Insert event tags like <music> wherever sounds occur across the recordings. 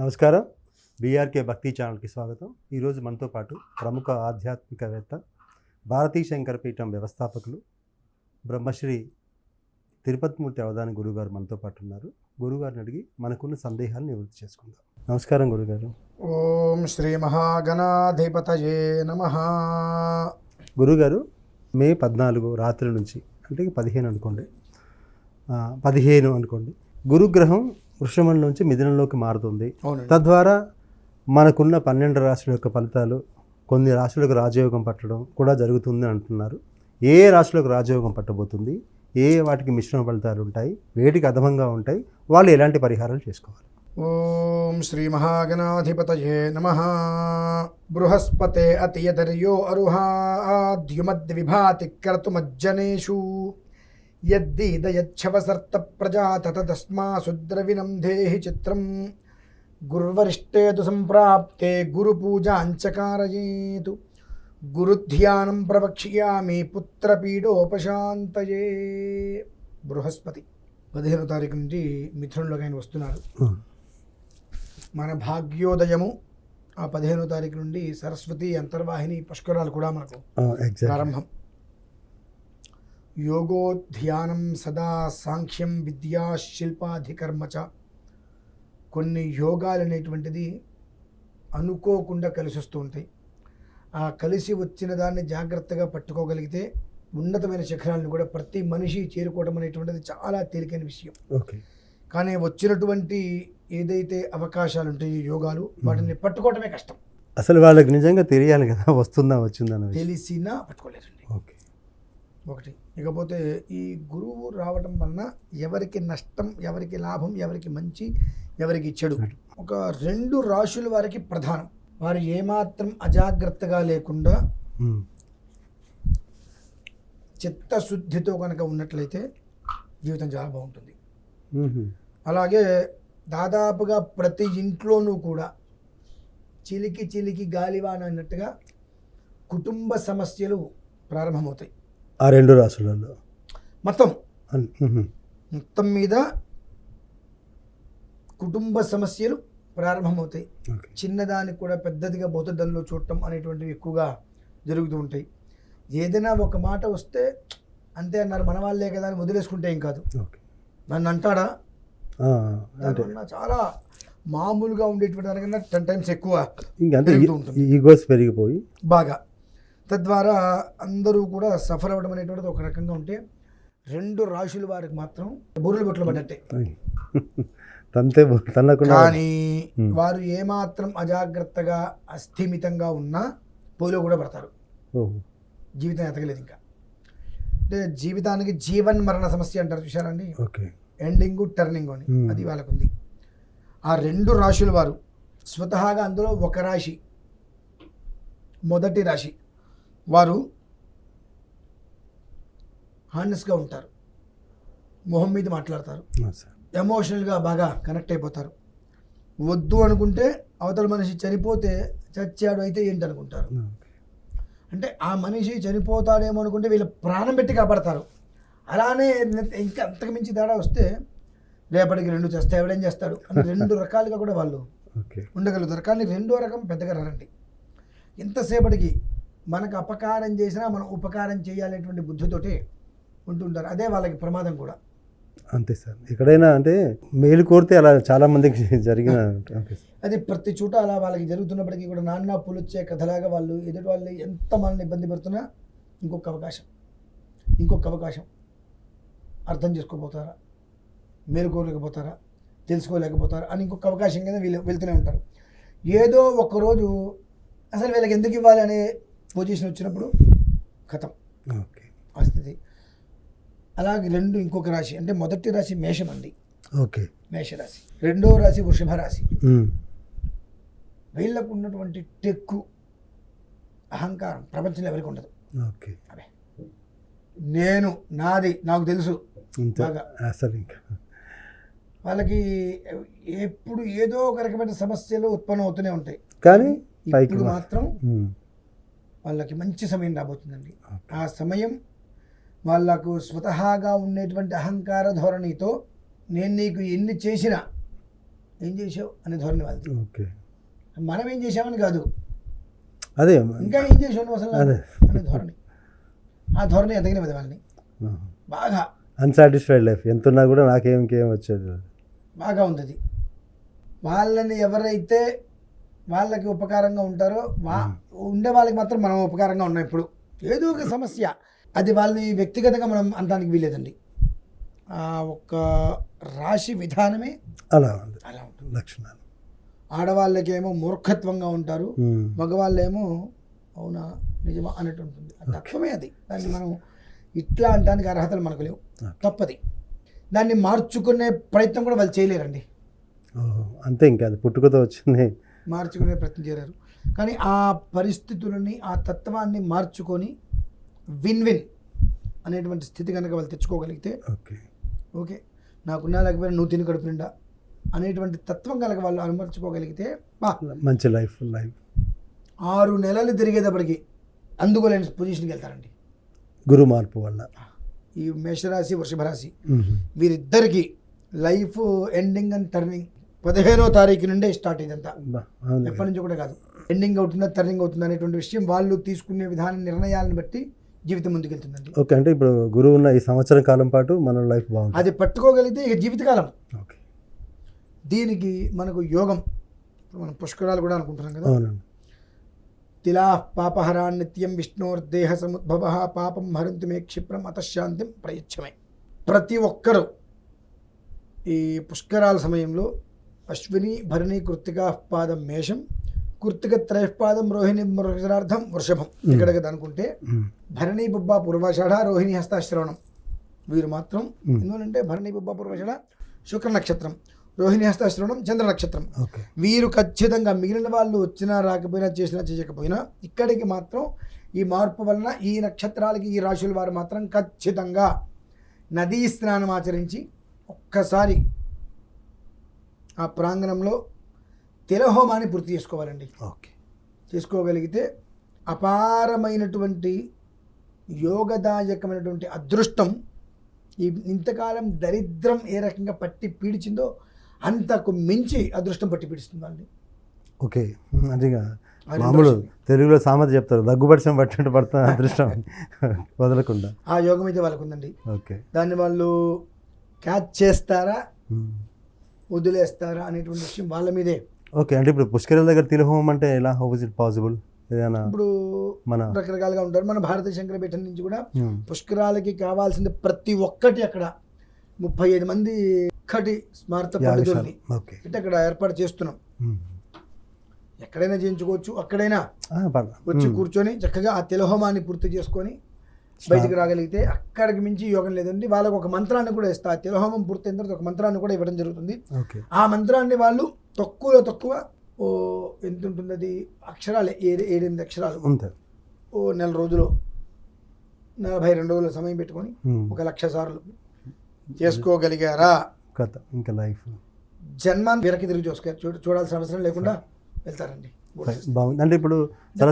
నమస్కారం. బీఆర్కే భక్తి ఛానల్కి స్వాగతం. ఈరోజు మనతో పాటు ప్రముఖ ఆధ్యాత్మికవేత్త భారతీ శంకరపీఠం వ్యవస్థాపకులు బ్రహ్మశ్రీ తిరుపతిమూర్తి అవధాని గురుగారు మనతో పాటు ఉన్నారు. గురుగారిని అడిగి మనకున్న సందేహాలు నివృత్తి చేసుకుందాం. నమస్కారం గురుగారు. ఓం శ్రీ మహాగణాధిపతయే నమ. గురుగారు మే పద్నాలుగు రాత్రి నుంచి అంటే పదిహేను అనుకోండి. పదిహేను అనుకోండి. గురుగ్రహం వృషభం నుంచి మిథునంలోకి మారుతుంది. తద్వారా మనకున్న పన్నెండు రాశుల యొక్క ఫలితాలు కొన్ని రాశులకు రాజయోగం పట్టడం కూడా జరుగుతుంది అంటున్నారు. ఏ రాశులకు రాజయోగం పట్టబోతుంది? ఏ వాటికి మిశ్రమ ఫలితాలు ఉంటాయి? వేటికి అధమంగా ఉంటాయి? వాళ్ళు ఎలాంటి పరిహారాలు చేసుకోవాలి? ఓం శ్రీ మహాగణాధిపతయే నమ. బృహస్పతే అతియదర్యో అరుహాద్యుమద్ విభాతి క్రతుమజ్జనేషు యద్దీదయచ్చవసర్త ప్రజా తతస్మా శుద్రవినం దేహి చిత్రం. గుర్వరిష్టేతు సంప్రాప్తే గురుపూజాంచకారయేతు. గురుధ్యానం ప్రవక్ష్యామి పుత్రపీడోపశాంతయే. బృహస్పతి. పదిహేనో తారీఖు నుంచి మిథునంలోకి ఆయన వస్తున్నారు. మన భాగ్యోదయము ఆ పదిహేనో తారీఖు నుండి సరస్వతి అంతర్వాహిని పుష్కరాలు కూడా మనకు ప్రారంభం. యోగో ధ్యానం సదా సాంఖ్యం విద్యా శిల్పాధికర్మ చ కొన్ని యోగాలు అనేటువంటిది అనుకోకుండా కలిసి వస్తూ ఉంటాయి. ఆ కలిసి వచ్చిన దాన్ని జాగ్రత్తగా పట్టుకోగలిగితే ఉన్నతమైన శిఖరాలను కూడా ప్రతి మనిషి చేరుకోవడం అనేటువంటిది చాలా తేలికైన విషయం. ఓకే. కానీ వచ్చినటువంటి ఏదైతే అవకాశాలు ఉంటాయో యోగాలు వాటిని పట్టుకోవడమే కష్టం. అసలు వాళ్ళకి నిజంగా తెలియాలి కదా వస్తుందా విషయం? తెలిసినా పట్టుకోలేరండి. ఓకే. ఒకటి. ఇకపోతే ఈ గురువు రావడం వలన ఎవరికి నష్టం ఎవరికి లాభం ఎవరికి మంచి ఎవరికి చెడు ఒక రెండు రాశుల వారికి ప్రధానం. వారు ఏమాత్రం అజాగ్రత్తగా లేకుండా. చిత్తశుద్ధితో కనుక ఉన్నట్లయితే జీవితం చాలా బాగుంటుంది. అలాగే దాదాపుగా ప్రతి ఇంట్లోనూ కూడా చిలికి చిలికి గాలివాన అన్నట్టుగా కుటుంబ సమస్యలు ప్రారంభమవుతాయి. ఆ రెండు రాశులలో మొత్తం. మొత్తం మీద కుటుంబ సమస్యలు ప్రారంభమవుతాయి. చిన్నదానికి కూడా పెద్దదిగా భౌతద్దంలో చూడటం అనేటువంటివి ఎక్కువగా జరుగుతూ ఉంటాయి. ఏదైనా ఒక మాట వస్తే అంతే అన్నారు మన వాళ్ళే కదా అని వదిలేసుకుంటే ఏం కాదు. నన్ను అంటాడా? చాలా మామూలుగా ఉండేటువంటి దానికన్నా టెన్ టైమ్స్ ఎక్కువ. ఈగోస్ పెరిగిపోయి బాగా. తద్వారా అందరూ కూడా సఫర్ అవ్వడం అనేటువంటిది ఒక రకంగా ఉంటే రెండు రాశుల వారికి మాత్రం బుర్రలు బొట్లు పడ్డట్టే. తంతే తన్నకుండా కానీ. వారు ఏమాత్రం అజాగ్రత్తగా అస్థిమితంగా ఉన్నా పోలో కూడా పడతారు. జీవితం ఎతగలేదు ఇంకా. అంటే జీవితానికి జీవన్ మరణ సమస్య అంటారు చూశారండి ఓకే. ఎండింగ్ టర్నింగ్ అని. అది వాళ్ళకు ఉంది ఆ రెండు రాశుల వారు స్వతహాగా అందులో ఒక రాశి మొదటి రాశి. వారు హానెస్గా ఉంటారు. మొహం మీద మాట్లాడతారు. ఎమోషనల్గా బాగా కనెక్ట్ అయిపోతారు. వద్దు అనుకుంటే అవతల మనిషి చనిపోతే చచ్చాడు అయితే ఏంటి అనుకుంటారు. అంటే ఆ మనిషి చనిపోతాడేమో అనుకుంటే వీళ్ళు ప్రాణం పెట్టి కాపాడతారు. అలానే ఇంకా అంతకు మించి తేడా వస్తే రేపటికి రెండు చేస్తే ఎవడేం చేస్తాడు? అని <laughs> రెండు రకాలుగా కూడా వాళ్ళు ఉండగలుగుతారు. కానీ రెండో రకం పెద్దగా రారండి. ఎంతసేపటికి మనకు అపకారం చేసినా మనం ఉపకారం చేయాలనేటువంటి బుద్ధితోటి ఉంటుంటారు. అదే వాళ్ళకి ప్రమాదం కూడా. అంతే సార్. ఎక్కడైనా అంటే మేలు కోరితే అలా చాలా మందికి <laughs> జరిగిన అది ప్రతి చోట అలా వాళ్ళకి జరుగుతున్నప్పటికీ కూడా నాన్న పులుచ్చే కథలాగా వాళ్ళు ఎదుటి వాళ్ళు ఎంత మనల్ని ఇబ్బంది పెడుతున్నా ఇంకొక అవకాశం. ఇంకొక అవకాశం. అర్థం చేసుకోపోతారా మేలుకోలేకపోతారా తెలుసుకోలేకపోతారా? అని ఇంకొక అవకాశం కింద వీళ్ళు వెళ్తూనే ఉంటారు. ఏదో ఒకరోజు అసలు వీళ్ళకి ఎందుకు ఇవ్వాలి అనే పొజిషన్ వచ్చినప్పుడు కథం ఓకే. ఆ స్థితి అలాగే రెండు ఇంకొక రాశి అంటే మొదటి రాశి మేషం అండి. ఓకే. మేషరాశి. రెండో రాశి వృషభ రాశి. వీళ్ళకు ఉన్నటువంటి టెక్కు అహంకారం ప్రపంచంలో ఎవరికి ఉండదు. ఓకే. అదే నేను నాది నాకు తెలుసు. అసలు ఇంకా. వాళ్ళకి ఎప్పుడు ఏదో ఒక రకమైన సమస్యలు ఉత్పన్నం అవుతూనే ఉంటాయి. కానీ ఇప్పుడు మాత్రం. వాళ్ళకి మంచి సమయం రాబోతుందండి. ఆ సమయం వాళ్ళకు స్వతహాగా ఉండేటువంటి అహంకార ధోరణితో నేను నీకు ఎన్ని చేసినా ఏం చేసావు అనే ధోరణి వాళ్ళది. ఓకే. మనం ఏం చేసామని కాదు. అదే. ఇంకా ఏం చేసావు నువ్వు అసలు అదే. అనే ధోరణి. ఆ ధోరణి ఎదగనివ్వదు వాళ్ళని. బాగా. అన్సాటిస్ఫైడ్ లైఫ్ ఎంత ఉన్నా కూడా నాకేం ఇంకేం వచ్చేది బాగా ఉంది వాళ్ళని ఎవరైతే వాళ్ళకి ఉపకారంగా ఉంటారో వా ఉండే వాళ్ళకి మాత్రం మనం ఉపకారంగా ఉన్నాం ఇప్పుడు. ఏదో ఒక సమస్య. అది వాళ్ళని వ్యక్తిగతంగా మనం అనడానికి వీలేదండి ఆ ఒక్క రాశి విధానమే అలా ఉంది. అలా ఉంటుంది. లక్షణాలు. ఆడవాళ్ళకేమో మూర్ఖత్వంగా ఉంటారు. మగవాళ్ళేమో అవునా నిజమా అన్నట్టు ఉంటుంది. తత్వమే అది. దాన్ని మనం ఇట్లా అనడానికి అర్హతలు మనకు లేవు. తప్పది. దాన్ని మార్చుకునే ప్రయత్నం కూడా వాళ్ళు చేయలేరండి. అంతే ఇంకా అది పుట్టుకతో వచ్చింది. మార్చుకునే ప్రయత్నం చేయలేరు కానీ ఆ పరిస్థితులని ఆ తత్వాన్ని మార్చుకొని విన్ విన్ అనేటువంటి స్థితి కనుక వాళ్ళు తెచ్చుకోగలిగితే ఓకే. ఓకే నాకున్నా లేకపోయినా నువ్వు తిని కడుపు నిండా అనేటువంటి తత్వం కనుక వాళ్ళు అనుమర్చుకోగలిగితే మంచి లైఫ్ లైఫ్. ఆరు నెలలు తిరిగేటప్పటికి అందుకోలేని పొజిషన్కి వెళ్తారండి. గురు మార్పు వల్ల. ఈ మేషరాశి వృషభ రాశి ఉమ్. వీరిద్దరికి లైఫ్ ఎండింగ్ అండ్ టర్నింగ్ పదిహేనో తారీఖు నుండే స్టార్ట్ ఇదంతా. ఎప్పటి నుంచో కూడా కాదు. ఎండింగ్ అవుతుందా టర్నింగ్ అవుతుందా అనేటువంటి విషయం వాళ్ళు తీసుకునే విధాన నిర్ణయాలను బట్టి జీవితం ముందుకెళ్తుందండి. ఓకే అంటే ఇప్పుడు గురువు ఉన్న ఈ సంవత్సరం కాలం పాటు మన లైఫ్ బాగుంటుంది. అది పట్టుకోగలిగితే ఇక జీవితకాలం. ఓకే. దీనికి మనకు యోగం. మనం పుష్కరాలు కూడా అనుకుంటున్నాం కదా. అవునండి. తిలా పాపహరా నిత్యం విష్ణోర్దేహ సముద్భవ పాపం హరంతి మే క్షిప్రం అతశాంతిం ప్రయచ్చమే. ప్రతి ఒక్కరూ ఈ పుష్కరాల సమయంలో అశ్విని భరణి కృత్తికా పాదం మేషం కృత్తిక త్రైపాదం రోహిణి మృగరార్థం వృషభం. ఇక్కడ కదా అనుకుంటే. భరణి బుబ్బ పూర్వాషాఢ రోహిణి హస్తాశ్రవణం. వీరు మాత్రం. ఎందుకంటే భరణి బుబ్బ పూర్వాషాఢ శుక్ర నక్షత్రం రోహిణి హస్తాశ్రవణం చంద్ర నక్షత్రం. వీరు ఖచ్చితంగా మిగిలిన వాళ్ళు వచ్చినా రాకపోయినా చేసినా చేయకపోయినా ఇక్కడికి మాత్రం ఈ మార్పు వలన ఈ నక్షత్రాలకి ఈ రాశుల వారు మాత్రం ఖచ్చితంగా నదీ స్నానం ఆచరించి ఒక్కసారి ఆ ప్రాంగణంలో తిలహోమాన్ని పూర్తి చేసుకోవాలండి. ఓకే. చేసుకోగలిగితే అపారమైనటువంటి యోగదాయకమైనటువంటి అదృష్టం ఈ ఇంతకాలం దరిద్రం ఏ రకంగా పట్టి పీడిచిందో అంతకు మించి అదృష్టం పట్టి పీడిస్తుంది వాళ్ళని ఓకే. ఉమ్, అది ఇక ఆ రెండో మామూలు. తెలుగులో సామెత చెప్తారు దగ్గుబడిసం పట్టినట్టు పడుతుంది అదృష్టం <laughs> వదలకుండా. ఆ యోగం అయితే వాళ్ళకు ఉందండి ఓకే. దాన్ని వాళ్ళు క్యాచ్ చేస్తారా. వదిలేస్తారా అనేటువంటి విషయం వాళ్ళ మీదే. ఓకే అంటే ఇప్పుడు పుష్కరాల దగ్గర తిలహోమం అంటే ఎలా? హౌ ఇస్ ఇట్ పాసిబుల్ ఏదైనా ఇప్పుడు మన రకరకాలుగా ఉంటారు. మన భారత శంకరపీఠం నుంచి కూడా ఉమ్, పుష్కరాలకి కావాల్సింది ప్రతి ఒక్కటి అక్కడ. ముప్పై ఐదు మంది ఒక్కటి స్మారత ఇటు అక్కడ ఏర్పాటు చేస్తున్నాం. ఉమ్. ఎక్కడైనా చేయించుకోవచ్చు అక్కడైనా. వచ్చి ఉమ్. కూర్చొని చక్కగా ఆ తిలహోమాన్ని పూర్తి చేసుకొని బయటికి రాగలిగితే అక్కడికి మించి యోగం లేదండి. వాళ్ళకు ఒక మంత్రాన్ని కూడా ఇస్తా. ఆ తిలహోమం పూర్తయిన తర్వాత ఒక మంత్రాన్ని కూడా ఇవ్వడం జరుగుతుంది. ఆ మంత్రాన్ని వాళ్ళు తక్కువలో తక్కువ ఓ ఎంత ఉంటుంది అది అక్షరాలే ఏడు ఏడెనిమిది అక్షరాలు. ఓ నెల రోజులు నలభై రెండు రోజుల సమయం పెట్టుకొని. ఒక లక్ష సార్లు. చేసుకోగలిగారా? కథ ఇంకా లైఫ్. జన్మాన్ని వెనక్కి తిరిగి చూసుకో చూ- చూడాల్సిన అవసరం లేకుండా వెళ్తారండి. బాగుంది. అంటే ఇప్పుడు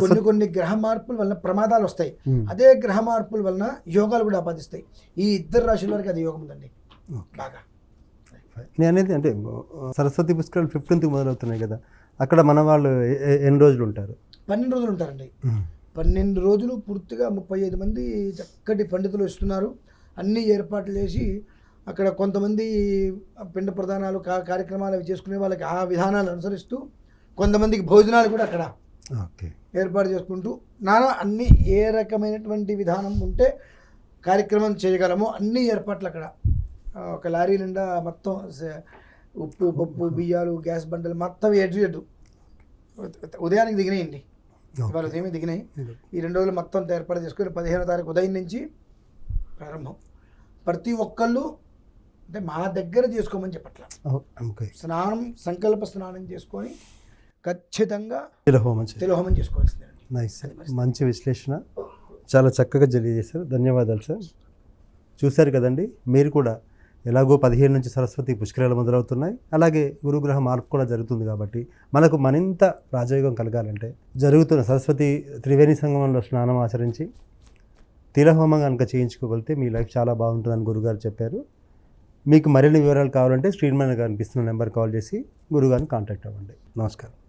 కొన్ని కొన్ని గ్రహ మార్పుల వలన ప్రమాదాలు వస్తాయి. ఉమ్. అదే గ్రహ మార్పుల వలన యోగాలు కూడా ఆపాదిస్తాయి ఈ ఇద్దరు రాశుల వరకు అది యోగం ఉందండి. బాగా. నేను అనేది అంటే సరస్వతి పుష్కరాలు ఫిఫ్టీన్త్కి మొదలవుతున్నాయి కదా అక్కడ మన వాళ్ళు ఎన్ని రోజులు ఉంటారు? పన్నెండు రోజులు ఉంటారండి. పన్నెండు రోజులు పూర్తిగా ముప్పై ఐదు మంది చక్కటి పండితులు వస్తున్నారు. అన్ని ఏర్పాట్లు చేసి అక్కడ కొంతమంది పిండ ప్రధానాలు కార్యక్రమాలు అవి చేసుకునే వాళ్ళకి ఆ విధానాలు అనుసరిస్తూ కొంతమందికి భోజనాలు కూడా అక్కడ ఓకే. ఏర్పాటు చేసుకుంటూ నానా అన్ని ఏ రకమైనటువంటి విధానం ఉంటే కార్యక్రమం చేయగలమో. అన్ని ఏర్పాట్లు అక్కడ. ఒక లారీ నిండా మొత్తం ఉప్పు పప్పు బియ్యాలు గ్యాస్ బండలు మొత్తం ఎటు ఎటు ఉదయానికి దిగినాయండి. ఇవాళ ఉదయమే దిగినాయి. ఈ రెండు రోజులు మొత్తం ఏర్పాటు చేసుకొని పదిహేనో తారీఖు ఉదయం నుంచి ప్రారంభం. ప్రతి ఒక్కళ్ళు అంటే మా దగ్గర చేసుకోమని చెప్పట్ల. ఓకే. స్నానం సంకల్ప స్నానం చేసుకొని ఖచ్చితంగా తిలహోమం తిలోహమం చేసుకోవాల్సిందేనండి. నైస్ సార్ మంచి విశ్లేషణ. చాలా చక్కగా తెలియజేశారు ధన్యవాదాలు సార్. చూశారు కదండి మీరు కూడా ఎలాగో పదిహేను నుంచి సరస్వతి పుష్కరాలు మొదలవుతున్నాయి. అలాగే గురుగ్రహ మార్పు కూడా జరుగుతుంది కాబట్టి మనకు మరింత రాజయోగం కలగాలంటే జరుగుతున్న సరస్వతి త్రివేణి సంగమంలో స్నానం ఆచరించి తిలహోమం కనుక చేయించుకోగలిగితే మీ లైఫ్ చాలా బాగుంటుందని గురుగారు చెప్పారు. మీకు మరిన్ని వివరాలు కావాలంటే స్క్రీన్ మీద కనిపిస్తున్న నెంబర్ కాల్ చేసి గురుగారిని కాంటాక్ట్ అవ్వండి. నమస్కారం.